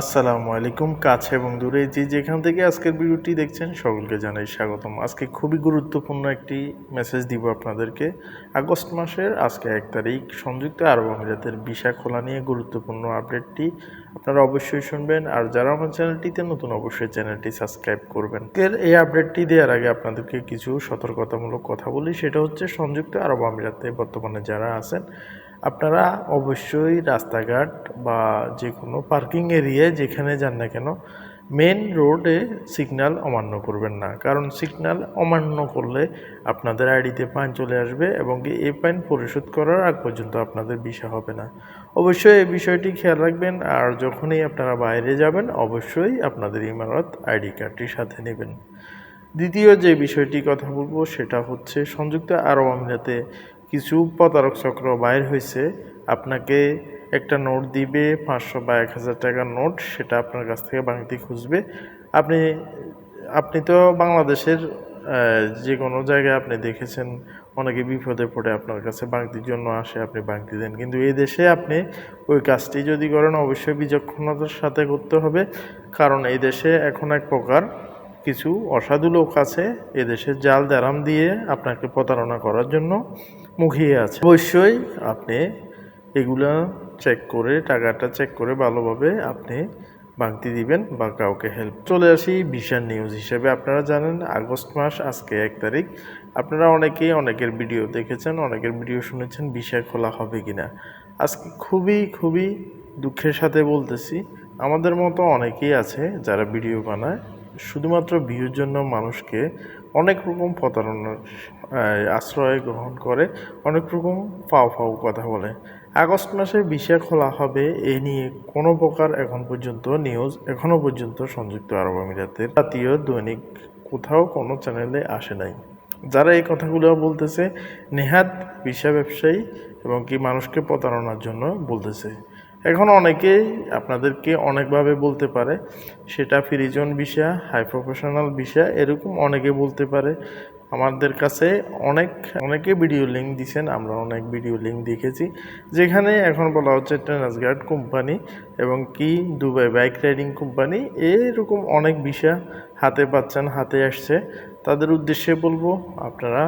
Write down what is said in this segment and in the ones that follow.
আসসালামু আলাইকুম, কাছে এবং দূরে যে যেখান থেকে আজকের ভিডিওটি দেখছেন সকলকে জানাই স্বাগতম। আজকে খুবই গুরুত্বপূর্ণ একটি মেসেজ দিব আপনাদেরকে। আগস্ট মাসের আজকে এক তারিখ, সংযুক্ত আরব আমিরাতের ভিসা খোলা নিয়ে গুরুত্বপূর্ণ আপডেটটি আপনারা অবশ্যই শুনবেন। আর যারা আমার চ্যানেলটিতে নতুন, অবশ্যই চ্যানেলটি সাবস্ক্রাইব করবেন। এর এই আপডেটটি দেওয়ার আগে আপনাদেরকে কিছু সতর্কতামূলক কথা বলি। সেটা হচ্ছে, সংযুক্ত আরব আমিরাতে বর্তমানে যারা আছেন আপনারা অবশ্যই রাস্তাঘাট বা যে কোনো পার্কিং এরিয়ায় যেখানে যান না কেন মেন রোডে সিগনাল অমান্য করবেন না। কারণ সিগনাল অমান্য করলে আপনাদের আইডিতে পান চলে আসবে এবং এই পাইন পরিশোধ করার আগ পর্যন্ত আপনাদের বিষয় হবে না। অবশ্যই এই বিষয়টি খেয়াল রাখবেন আর যখনই আপনারা বাইরে যাবেন, অবশ্যই আপনাদের ইমারত আইডি কার্ডটি সাথে নেবেন। দ্বিতীয় যে বিষয়টি কথা বলব, সেটা হচ্ছে সংযুক্ত আরব আমিরাতে কিছু প্রতারক চক্র বাইর হয়েছে। আপনাকে একটা নোট দিবে, পাঁচশো বা এক হাজার টাকার নোট, সেটা আপনার কাছ থেকে বাংতি খুঁজবে। আপনি আপনি তো বাংলাদেশের যে কোনো জায়গায় আপনি দেখেছেন, অনেকে বিপদে পড়ে আপনার কাছে বাংতির জন্য আসে, আপনি বাংতি দেন। কিন্তু এই দেশে আপনি ওই কাজটি যদি করেন, অবশ্যই বিচক্ষণতার সাথে করতে হবে। কারণ এই দেশে এখন এক প্রকার কিছু অসাধু লোক আছে এদেশের জাল দারাম দিয়ে আপনাকে প্রতারণা করার জন্য মুখিয়ে আছে। অবশ্যই আপনি এগুলা চেক করে, টাকাটা চেক করে ভালোভাবে আপনি বাংতি দিবেন বা কাউকে হেল্প চলে আসি বিশাল নিউজ হিসেবে। আপনারা জানেন আগস্ট মাস, আজকে এক তারিখ। আপনারা অনেকেই অনেকের ভিডিও দেখেছেন, অনেকের ভিডিও শুনেছেন ভিসা খোলা হবে কিনা। আজকে খুবই খুবই দুঃখের সাথে বলতেছি, আমাদের মতো অনেকেই আছে যারা ভিডিও বানায়। শুধুমাত্র ভিউর জন্য মানুষকে অনেক রকম প্রতারণার আশ্রয় গ্রহণ করে, অনেক রকম ফাও ফাও কথা বলে। আগস্ট মাসে ভিসা খোলা হবে এ নিয়ে কোনো প্রকার এখন পর্যন্ত নিউজ এখনও পর্যন্ত সংযুক্ত আরব আমিরাতের জাতীয় দৈনিক কোথাও কোনো চ্যানেলে আসে নাই। যারা এই কথাগুলো বলতেছে, নেহাত ভিসা ব্যবসায়ী এবং কি মানুষকে প্রতারণার জন্য বলতেছে। এখন অনেকেই আপনাদেরকে অনেকভাবে বলতে পারে, সেটা ফ্রিজন ভিসা হাই প্রফেশনাল ভিসা এরকম অনেকে বলতে পারে। আমাদের কাছে অনেক, অনেকে ভিডিও লিঙ্ক দিছেন, আমরা অনেক ভিডিও লিঙ্ক দেখেছি, যেখানে এখন বলা হচ্ছে ট্রান্সগার্ড কোম্পানি এবং কি দুবাই বাইক রাইডিং কোম্পানি এরকম অনেক ভিসা হাতে পাচ্ছেন, হাতে আসছে। তাদের উদ্দেশ্যে বলব, আপনারা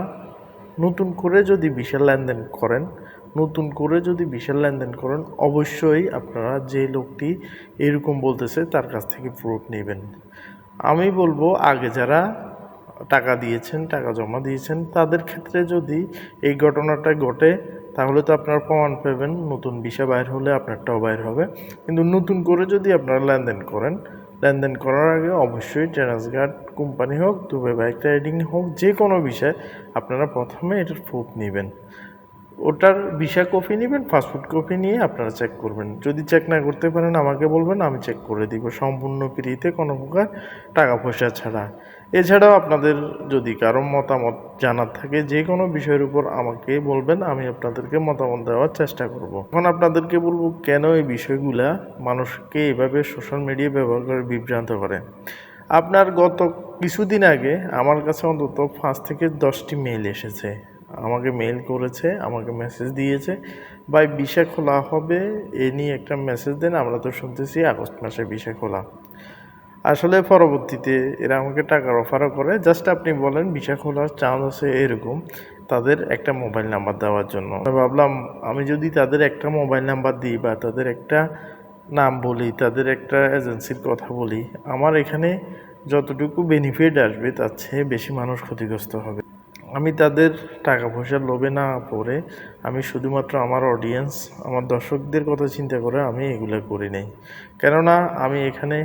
নতুন করে যদি বিশাল লেনদেন করেন নতুন করে যদি বিশাল লেনদেন করেন, অবশ্যই আপনারা যে লোকটি এরকম বলতেছে তার কাছ থেকে প্রুফ নেবেন। আমি বলব, আগে যারা টাকা দিয়েছেন, টাকা জমা দিয়েছেন, তাদের ক্ষেত্রে যদি এই ঘটনাটা ঘটে, তাহলে তো আপনার প্রমাণ পাবেন, নতুন ভিসা বাইর হলে আপনারটাও বাইর হবে। কিন্তু নতুন করে যদি আপনারা লেনদেন করেন, লেনদেন করার আগে অবশ্যই ট্রান্সগার্ড কোম্পানি হোক, দুবাই বাইক রাইডিং হোক, যে কোনো বিষয়ে আপনারা প্রথমে এটার প্রুফ নেবেন। ওটার ভিসা কপি নেবেন পাসপোর্ট কপি নিয়ে আপনারা চেক করবেন। যদি চেক না করতে পারেন, আমাকে বলবেন, আমি চেক করে দিব। সম্পূর্ণ ফ্রিতে কোনো প্রকার টাকা পয়সা ছাড়া। এছাড়াও আপনাদের যদি কারও মতামত জানার থাকে, যে কোনো বিষয়ের উপর আমাকে বলবেন, আমি আপনাদেরকে মতামত দেওয়ার চেষ্টা করব। এখন আপনাদেরকে বলব, কেন এই বিষয়গুলা মানুষকে এভাবে সোশ্যাল মিডিয়া ব্যবহার করে বিভ্রান্ত করে? আপনার গত কিছুদিন আগে আমার কাছে অন্তত পাঁচ থেকে দশটি মেইল এসেছে। আমাকে মেইল করেছে, আমাকে মেসেজ দিয়েছে। ভাই ভিসা খোলা হবে, এ নিয়ে একটা মেসেজ দেন, আমরা তো শুনতেছি আগস্ট মাসে ভিসা খোলা। আসলে পরবর্তীতে এরা আমাকে টাকার অফারও করে। জাস্ট আপনি বলেন ভিসা খোলার চান্স আছে এরকম তাদের একটা মোবাইল নাম্বার দেওয়ার জন্য। ভাবলাম, আমি যদি তাদের একটা মোবাইল নাম্বার দিই বা তাদের একটা নাম বলি, তাদের একটা এজেন্সির কথা বলি, আমার এখানে যতটুকু বেনিফিট আসবে, তার চেয়ে বেশি মানুষ ক্ষতিগ্রস্ত হবে। আমি তাদের টাকা পয়সার লোভে না পড়ে আমি শুধুমাত্র আমার অডিয়েন্স আমার দর্শকদের কথা চিন্তা করে আমি এগুলো করি নাই। কেননা আমি এখানে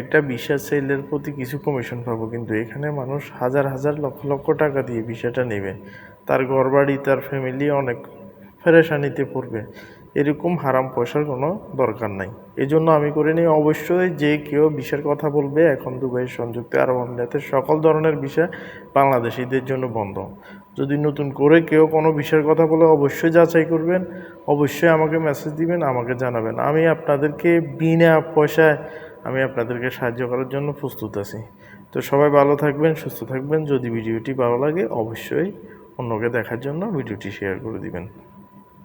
একটা বিশা সেলের প্রতি কিছু কমিশন পাবো, কিন্তু এখানে মানুষ হাজার হাজার লক্ষ লক্ষ টাকা দিয়ে বিষয়টা নেবে। তার ঘরবাড়ি, তার ফ্যামিলি অনেক ফেরেশানিতে পড়বে। এরকম হারাম পয়সার কোনো দরকার নাই। এই জন্য আমি করে নিই, অবশ্যই যে কেউ বিষয়ের কথা বলবে, এখন দুবাইয়ের সংযুক্ত আরব আমিরাতের সকল ধরনের বিষয় বাংলাদেশিদের জন্য বন্ধ। যদি নতুন করে কেউ কোনো বিষয়ের কথা বলে, অবশ্যই যাচাই করবেন, অবশ্যই আমাকে মেসেজ দিবেন, আমাকে জানাবেন। আমি আপনাদেরকে বিনা পয়সায় আমি আপনাদেরকে সাহায্য করার জন্য প্রস্তুত আছি। তো সবাই ভালো থাকবেন, সুস্থ থাকবেন। যদি ভিডিওটি ভালো লাগে, অবশ্যই অন্যকে দেখার জন্য ভিডিওটি শেয়ার করে দিবেন।